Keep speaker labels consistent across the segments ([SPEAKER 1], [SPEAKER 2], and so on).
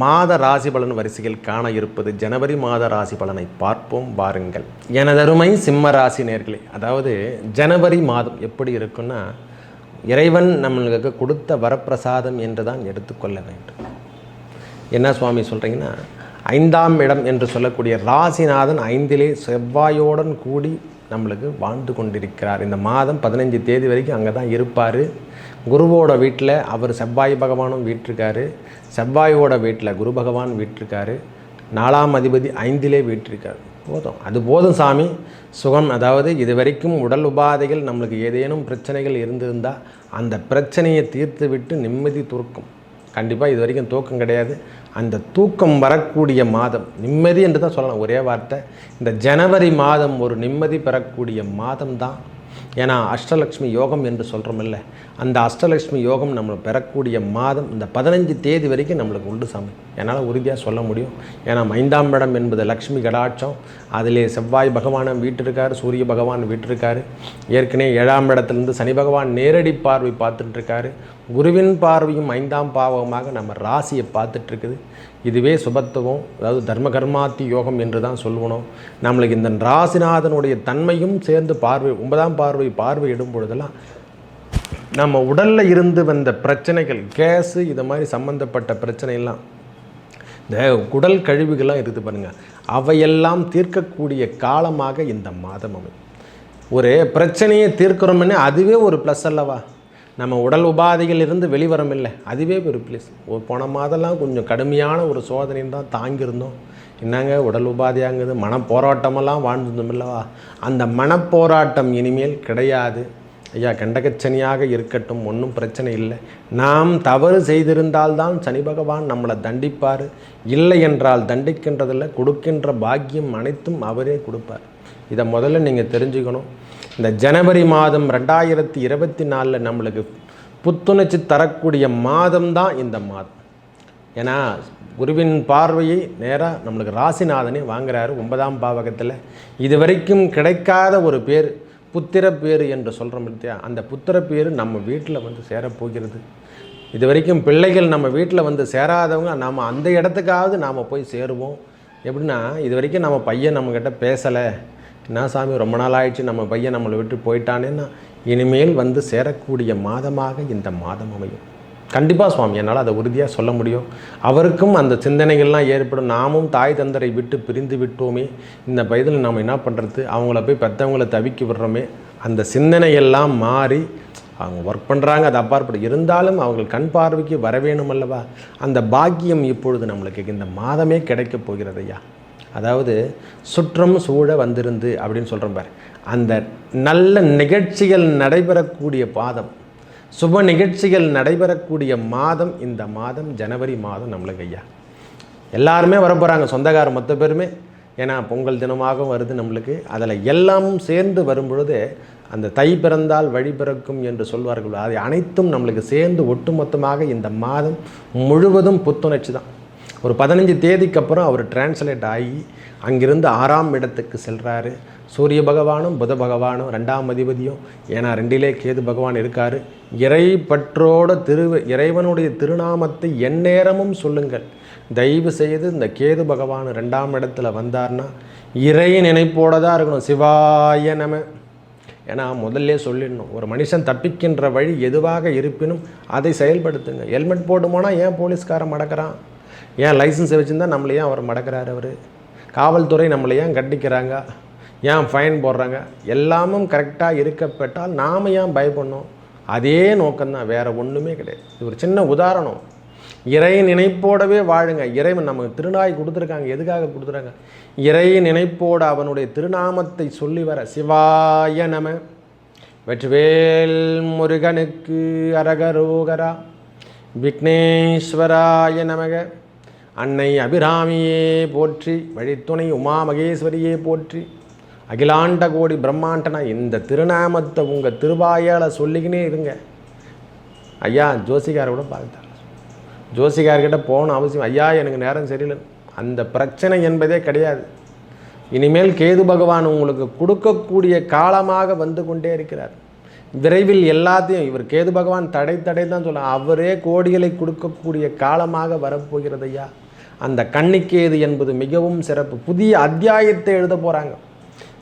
[SPEAKER 1] மாத ராசி பலன் வரிசையில் காண இருப்பது ஜனவரி மாத ராசி பலனை பார்ப்போம் வாருங்கள். எனதருமை சிம்ம ராசி நேர்களே அதாவது ஜனவரி மாதம் எப்படி இருக்குன்னா இறைவன் நம்மளுக்கு கொடுத்த வரப்பிரசாதம் என்று தான் எடுத்துக்கொள்ள வேண்டும். என்ன சுவாமி சொல்கிறீங்கன்னா ஐந்தாம் இடம் என்று சொல்லக்கூடிய ராசிநாதன் ஐந்திலே செவ்வாயோடன் கூடி நம்மளுக்கு வாழ்ந்து கொண்டிருக்கிறார். இந்த மாதம் பதினஞ்சு தேதி வரைக்கும் அங்கே தான் இருப்பார். குருவோட வீட்டில் அவர் செவ்வாய் பகவானும் வீட்டிருக்காரு செவ்வாயோட வீட்டில் குரு பகவான் வீட்டிருக்காரு நாலாம் அதிபதி ஐந்திலே வீட்டிருக்கார் போதும். அது போதும் சாமி. சுகம் அதாவது இது வரைக்கும் உடல் உபாதைகள் நம்மளுக்கு ஏதேனும் பிரச்சனைகள் இருந்திருந்தால் அந்த பிரச்சனையை தீர்த்து விட்டு நிம்மதி துருக்கும் கண்டிப்பாக இது வரைக்கும் தூக்கம் கிடையாது. அந்த தூக்கம் வரக்கூடிய மாதம் நிம்மதி என்று தான் சொல்லலாம். ஒரே வார்த்தை இந்த ஜனவரி மாதம் ஒரு நிம்மதி பெறக்கூடிய மாதம் தான் ஏன்னா அஷ்டலக்ஷ்மி யோகம் என்று சொல்கிறோமில்ல அந்த அஷ்டலக்ஷ்மி யோகம் நம்ம பெறக்கூடிய மாதம் இந்த பதினஞ்சு தேதி வரைக்கும் நம்மளுக்கு உண்டு சாமி. என்னால் உறுதியாக சொல்ல முடியும். ஏன்னா ஐந்தாம் இடம் என்பது லக்ஷ்மி கடாட்சம். அதிலே செவ்வாய் பகவான் வீட்டிருக்கார் சூரிய பகவான் வீட்டிருக்காரு. ஏற்கனவே ஏழாம் இடத்துலேருந்து சனி பகவான் நேரடி பார்வை பார்த்துட்டுருக்காரு குருவின் பார்வையும் ஐந்தாம் பாவகமாக நம்ம ராசியை பார்த்துட்ருக்குது இதுவே சுபத்துவம் அதாவது தர்ம கர்மாத்தி யோகம் என்று தான் சொல்லுவணும் நம்மளுக்கு இந்த ராசிநாதனுடைய தன்மையும் சேர்ந்து பார்வை ஒன்பதாம் பார்வை பார்வையிடும் பொழுதெல்லாம் நம்ம உடலில் இருந்து வந்த பிரச்சனைகள் கேஸு இது மாதிரி சம்மந்தப்பட்ட பிரச்சனையெல்லாம் இந்த குடல் கழிவுகள்லாம் இருக்குது பாருங்கள் அவையெல்லாம் தீர்க்கக்கூடிய காலமாக இந்த மாதம் அமையும். ஒரு பிரச்சனையை தீர்க்கிறோம்னு அதுவே ஒரு ப்ளஸ் அல்லவா? நம்ம உடல் உபாதைகளிலிருந்து வெளிவரம் இல்லை அதுவே ஒரு பிளேஸ் போன மாதம்லாம் கொஞ்சம் கடுமையான ஒரு சோதனைன்னு தான் தாங்கியிருந்தோம். என்னங்க உடல் உபாதையாங்குது மனப்போராட்டமெல்லாம் வாழ்ந்துருந்தோம் இல்லவா? அந்த மனப்போராட்டம் இனிமேல் கிடையாது. ஐயா கண்டகச்சனியாக இருக்கட்டும் ஒன்றும் பிரச்சனை இல்லை. நாம் தவறு செய்திருந்தால்தான் சனி பகவான் நம்மளை தண்டிப்பார். இல்லை என்றால் தண்டிக்கின்றதில்லை கொடுக்கின்ற பாக்கியம் அனைத்தும் அவரே கொடுப்பார். இதை முதல்ல நீங்கள் தெரிஞ்சுக்கணும். இந்த ஜனவரி மாதம் ரெண்டாயிரத்தி இருபத்தி நாலில் நம்மளுக்கு புத்துணர்ச்சி தரக்கூடிய மாதம் தான் இந்த மாதம். ஏன்னா குருவின் பார்வையை நேராக நம்மளுக்கு ராசிநாதனே வாங்குறாரு ஒன்பதாம் பாவகத்தில். இது வரைக்கும் கிடைக்காத ஒரு பேர் புத்திர பேர் என்று சொல்கிறோம் இல்லையா? அந்த புத்திர பேர் நம்ம வீட்டில் வந்து சேரப்போகிறது இது வரைக்கும் பிள்ளைகள் நம்ம வீட்டில் வந்து சேராதவங்க நாம் அந்த இடத்துக்காவது நாம் போய் சேருவோம். எப்படின்னா இது வரைக்கும் நம்ம பையன் நம்மக்கிட்ட பேசலை. என்ன சாமி ரொம்ப நாள் ஆயிடுச்சு நம்ம பையன் நம்மளை விட்டு போயிட்டானேன்னா இனிமேல் வந்து சேரக்கூடிய மாதமாக இந்த மாதம் அமையும். கண்டிப்பாக சுவாமி என்னால் அதை உறுதியாக சொல்ல முடியும். அவருக்கும் அந்த சிந்தனைகள்லாம் ஏற்படும். நாமும் தாய் தந்தரை விட்டு பிரிந்து விட்டோமே. இந்த வயதில் நாம் என்ன பண்ணுறது அவங்கள போய் பெற்றவங்கள தவிக்க விடுறோமே. அந்த சிந்தனையெல்லாம் மாறி அவங்க ஒர்க் பண்ணுறாங்க அது அப்பாற்பட்டு இருந்தாலும் அவங்க கண் பார்வைக்கு வர வேணும் அல்லவா? அந்த பாக்கியம் இப்பொழுது நம்மளுக்கு இந்த மாதமே கிடைக்கப் போகிறது ஐயா. அதாவது சுற்றம் சூழ வந்திருந்து அப்படின்னு சொல்கிறோம் பார். அந்த நல்ல நிகழ்ச்சிகள் நடைபெறக்கூடிய பாதம் சுப நிகழ்ச்சிகள் நடைபெறக்கூடிய மாதம் இந்த மாதம் ஜனவரி மாதம் நம்மளுக்கு ஐயா. எல்லாருமே வரப்போகிறாங்க சொந்தக்கார மொத்த பேருமே. ஏன்னா பொங்கல் தினமாக வருது நம்மளுக்கு. அதில் எல்லாமும் சேர்ந்து வரும்பொழுது அந்த தை பிறந்தால் வழி பிறக்கும் என்று சொல்வார்கள். அது அனைத்தும் நம்மளுக்கு சேர்ந்து ஒட்டுமொத்தமாக இந்த மாதம் முழுவதும் புத்துணர்ச்சி தான். ஒரு பதினஞ்சு தேதிக்கு அப்புறம் அவர் டிரான்ஸ்லேட் ஆகி அங்கிருந்து ஆறாம் இடத்துக்கு செல்கிறாரு சூரிய பகவானும் புத பகவானும் ரெண்டாம் அதிபதியும் ஏன்னா ரெண்டிலே கேது பகவான் இருக்கார். இறை திரு இறைவனுடைய திருநாமத்தை எந்நேரமும் சொல்லுங்கள். தயவு செய்து இந்த கேது பகவான் ரெண்டாம் இடத்துல வந்தார்னா இறை நினைப்போட தான் இருக்கணும். சிவாய நம. ஏன்னா முதல்ல சொல்லிடணும் ஒரு மனுஷன் தப்பிக்கின்ற வழி எதுவாக இருப்பினும் அதை செயல்படுத்துங்க. ஹெல்மெட் போட்டு போனால் ஏன் போலீஸ்காரன் மடக்கிறான்? ஏன் லைசன்ஸை வச்சுருந்தா நம்மளை ஏன் அவர் மடக்கிறார் அவர்? காவல்துறை நம்மளை ஏன் கண்டிக்கிறாங்க? ஏன் ஃபைன் போடுறாங்க? எல்லாமும் கரெக்டாக இருக்கப்பட்டால் நாம் ஏன் பயப்படணும்? அதே நோக்கம்தான் வேறு ஒன்றுமே கிடையாது. இது ஒரு சின்ன உதாரணம். இறை நினைப்போடவே வாழுங்க. இறைவன் நமக்கு திருநாய் கொடுத்துருக்காங்க. எதுக்காக கொடுத்துருக்காங்க? இறை நினைப்போடு அவனுடைய திருநாமத்தை சொல்லி வர சிவாய நம. வெற்றிவேல் முருகனுக்கு அரகரோகரா. விக்னேஸ்வராய நமக. அன்னை அபிராமியே போற்றி வழித்துணை உமா மகேஸ்வரியே போற்றி. அகிலாண்ட கோடி பிரம்மாண்டனா இந்த திருநாமத்தை உங்கள் திருவாயால் சொல்லிக்கினே இருங்க. ஐயா ஜோசிகார் கூட பார்த்தார். ஜோசிகார்கிட்ட போகணும் அவசியம். ஐயா எனக்கு நேரம் சரியில்லை. அந்த பிரச்சனை என்பதே கிடையாது. இனிமேல் கேது பகவான் உங்களுக்கு கொடுக்கக்கூடிய காலமாக வந்து கொண்டே இருக்கிறார். விரைவில் எல்லாத்தையும் இவர் கேது பகவான் தடை தடை தான் சொல்ல அவரே கோடிகளை கொடுக்கக்கூடிய காலமாக வரப்போகிறது ஐயா. அந்த கண்ணிக்கேது என்பது மிகவும் சிறப்பு. புதிய அத்தியாயத்தை எழுத போகிறாங்க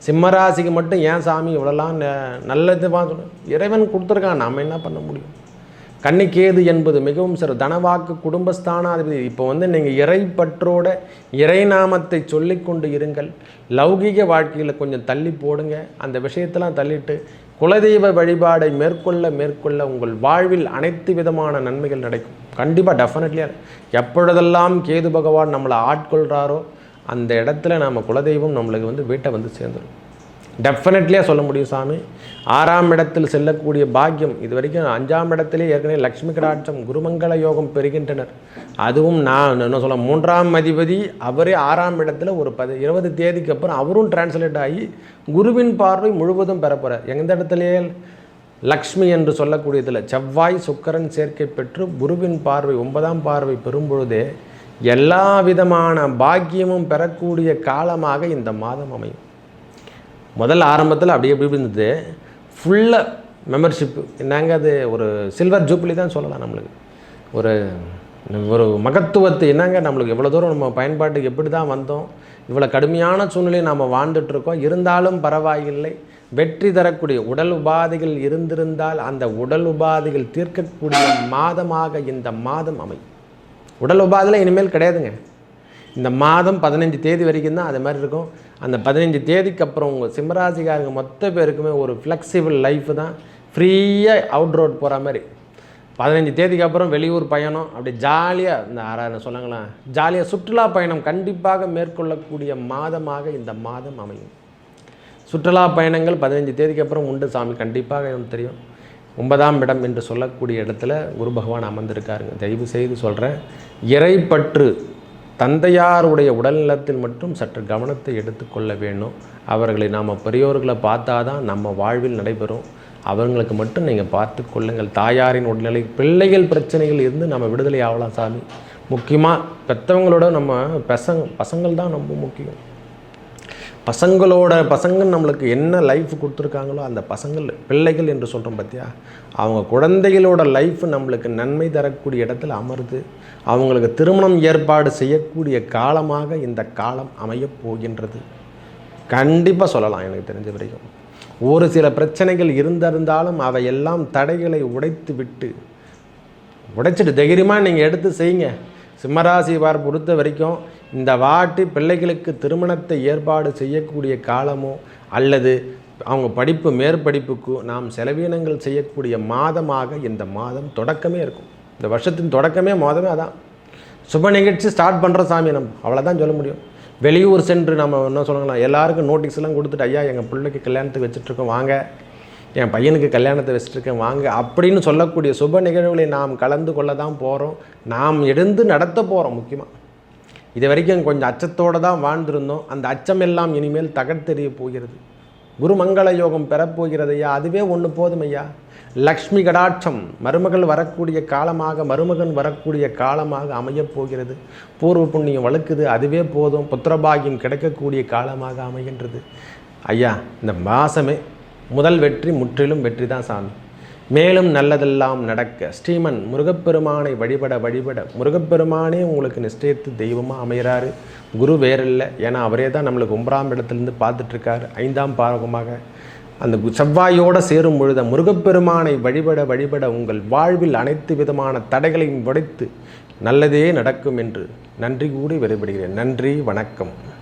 [SPEAKER 1] சிம்மராசிக்கு மட்டும் ஏன் சாமி இவ்வளோலாம் ந- நல்லது சொல்லு. இறைவன் கொடுத்துருக்கான். நாம் என்ன பண்ண முடியும்? கன்னிக்கேது என்பது மிகவும் சிறு தனவாக்கு குடும்பஸ்தானாதிபதி. இப்போ வந்து நீங்கள் இறைப்பற்றோட இறைநாமத்தை சொல்லிக்கொண்டு இருங்கள். லௌகீக வாழ்க்கையில் கொஞ்சம் தள்ளி போடுங்க. அந்த விஷயத்தெல்லாம் தள்ளிட்டு குலதெய்வ வழிபாடை மேற்கொள்ள மேற்கொள்ள உங்கள் வாழ்வில் அனைத்து விதமான நன்மைகள் நடக்கும். கண்டிப்பாக டெஃபினெட்லியாக எப்பொழுதெல்லாம் கேது பகவான் நம்மளை ஆட்கொள்கிறாரோ அந்த இடத்துல நம்ம குலதெய்வம் நம்மளுக்கு வந்து வீட்டை வந்து சேர்ந்துடும் டெஃபினெட்லியாக சொல்ல முடியும் சாமி. ஆறாம் இடத்தில் செல்லக்கூடிய பாக்கியம் இது வரைக்கும் அஞ்சாம் இடத்திலே ஏற்கனவே லக்ஷ்மி கடாட்சம் குருமங்கள யோகம் பெறுகின்றனர். அதுவும் நான் என்ன சொல்ல மூன்றாம் அதிபதி அவரே ஆறாம் இடத்துல ஒரு பதி இருபது தேதிக்கு அப்புறம் அவரும் டிரான்ஸ்லேட் ஆகி குருவின் பார்வை முழுவதும் பெறப்போகிறார் எந்த இடத்துலையே லக்ஷ்மி என்று சொல்லக்கூடியதில் செவ்வாய் சுக்கரன் சேர்க்கை பெற்று குருவின் பார்வை ஒன்பதாம் பார்வை பெறும்பொழுதே எல்லா விதமான பாக்கியமும் பெறக்கூடிய காலமாக இந்த மாதம் அமையும். முதல்ல ஆரம்பத்தில் அப்படியே எப்படி இருந்தது? ஃபுல்லாக மெம்பர்ஷிப்பு என்னங்க அது? ஒரு சில்வர் ஜூப்ளி தான் சொல்லலாம் நம்மளுக்கு. ஒரு ஒரு மகத்துவத்தை என்னங்க நம்மளுக்கு? எவ்வளோ தூரம் நம்ம பயன்பாட்டுக்கு எப்படி தான் வந்தோம்? இவ்வளோ கடுமையான சூழ்நிலையை நாம் வாழ்ந்துட்டுருக்கோம் இருந்தாலும் பரவாயில்லை. வெற்றி தரக்கூடிய உடல் உபாதைகள் இருந்திருந்தால் அந்த உடல் உபாதைகள் தீர்க்கக்கூடிய மாதமாக இந்த மாதம் அமையும். உடல் உபாதையில் இனிமேல் கிடையாதுங்க. இந்த மாதம் பதினஞ்சு தேதி வரைக்கும் தான் அது மாதிரி இருக்கும். அந்த பதினஞ்சு தேதிக்கு அப்புறம் உங்கள் சிம்மராசிக்காரங்க மொத்த பேருக்குமே ஒரு ஃப்ளெக்சிபிள் லைஃப் தான். ஃப்ரீயாக அவுட் ரோட் போகிற மாதிரி. பதினஞ்சு தேதிக்கு அப்புறம் வெளியூர் பயணம் அப்படி ஜாலியாக இந்த ஆறாயிரம் சொல்லுங்களேன் ஜாலியாக சுற்றுலா பயணம் கண்டிப்பாக மேற்கொள்ளக்கூடிய மாதமாக இந்த மாதம் அமையும். சுற்றுலா பயணங்கள் பதினஞ்சு தேதிக்கு அப்புறம் உண்டு சாமி கண்டிப்பாக எனக்கு தெரியும். ஒன்பதாம் இடம் என்று சொல்லக்கூடிய இடத்துல குரு பகவான் அமர்ந்திருக்காருங்க. தயவு செய்து சொல்கிறேன் இறைப்பற்று தந்தையாருடைய உடல்நலத்தில் மட்டும் சற்று கவனத்தை எடுத்துக்கொள்ள வேண்டும். அவர்களை நாம் பெரியோர்களை பார்த்தா தான் நம்ம வாழ்வில் நடைபெறும். அவங்களுக்கு மட்டும் நீங்கள் பார்த்து கொள்ளுங்கள். தாயாரின் உடல்நிலை பிள்ளைகள் பிரச்சனைகள் இருந்து நம்ம விடுதலை ஆகலாம் சாமி. முக்கியமாக பெற்றவங்களோட நம்ம பசங்க பசங்கள் தான் ரொம்ப முக்கியம். பசங்களோட பசங்க நம்மளுக்கு என்ன லைஃப் கொடுத்துருக்காங்களோ அந்த பசங்கள் பிள்ளைகள் என்று சொல்கிறோம் பார்த்தியா அவங்க குழந்தைகளோட லைஃப் நம்மளுக்கு நன்மை தரக்கூடிய இடத்துல அமருது. அவங்களுக்கு திருமணம் ஏற்பாடு செய்யக்கூடிய காலமாக இந்த காலம் அமையப் போகின்றது. கண்டிப்பாக சொல்லலாம் எனக்கு தெரிஞ்ச வரைக்கும். ஒரு சில பிரச்சனைகள் இருந்திருந்தாலும் அவையெல்லாம் தடைகளை உடைத்து விட்டு உடைச்சிட்டு தைரியமாக நீங்கள் எடுத்து செய்யுங்க. சிம்மராசி வார் பொறுத்த வரைக்கும் இந்த வாட்டி பிள்ளைகளுக்கு திருமணத்தை ஏற்பாடு செய்யக்கூடிய காலமோ அல்லது அவங்க படிப்பு மேற்படிப்புக்கு நாம் செலவீனங்கள் செய்யக்கூடிய மாதமாக இந்த மாதம் தொடக்கமே இருக்கும். இந்த வருஷத்தின் தொடக்கமே மாதமே அதான். சுப நிகழ்ச்சி ஸ்டார்ட் பண்ணுற சாமி நம்ம அவ்வளோதான் சொல்ல முடியும். வெளியூர் சென்று நம்ம என்ன சொல்லலாம் எல்லாருக்கும் நோட்டீஸ் எல்லாம் கொடுத்துட்டு ஐயா எங்கள் பிள்ளைக்கு கல்யாணத்துக்கு வச்சுட்ருக்கோம் வாங்க. என் பையனுக்கு கல்யாணத்தை வச்சுருக்கேன் வாங்க அப்படின்னு சொல்லக்கூடிய சுப நிகழ்வுகளை நாம் கலந்து கொள்ள தான் போகிறோம் நாம் எழுந்து நடத்த போகிறோம் முக்கியமாக இது வரைக்கும் கொஞ்சம் அச்சத்தோடு தான் வாழ்ந்திருந்தோம். அந்த அச்சம் எல்லாம் இனிமேல் தகர்த்தெறிய போகிறது. குருமங்கள யோகம் பெறப்போகிறது ஐயா. அதுவே ஒன்று போதும் ஐயா. லக்ஷ்மி கடாட்சம் மருமகள் வரக்கூடிய காலமாக மருமகன் வரக்கூடிய காலமாக அமையப் போகிறது. பூர்வ புண்ணியம் வழுக்குது அதுவே போதும். புத்திரபாகியம் கிடைக்கக்கூடிய காலமாக அமைகின்றது. ஐயா இந்த மாதமே முதல் வெற்றி முற்றிலும் வெற்றி தான் சாமி. மேலும் நல்லதெல்லாம் நடக்க ஸ்ரீமன் முருகப்பெருமானை வழிபட வழிபட முருகப்பெருமானே உங்களுக்கு நிச்சயத்து தெய்வமாக அமைகிறாரு குரு வேறில்லை. ஏன்னா அவரே தான் நம்மளுக்கு ஒன்பதாம் இடத்துலேருந்து பார்த்துட்ருக்காரு. ஐந்தாம் பாரகமாக. அந்த செவ்வாயோடு சேரும் பொழுது முருகப்பெருமானை வழிபட வழிபட உங்கள் வாழ்வில் அனைத்து விதமான தடைகளையும் உடைத்து நல்லதே நடக்கும் என்று நன்றி கூடி விடைபெறுகிறேன். நன்றி வணக்கம்.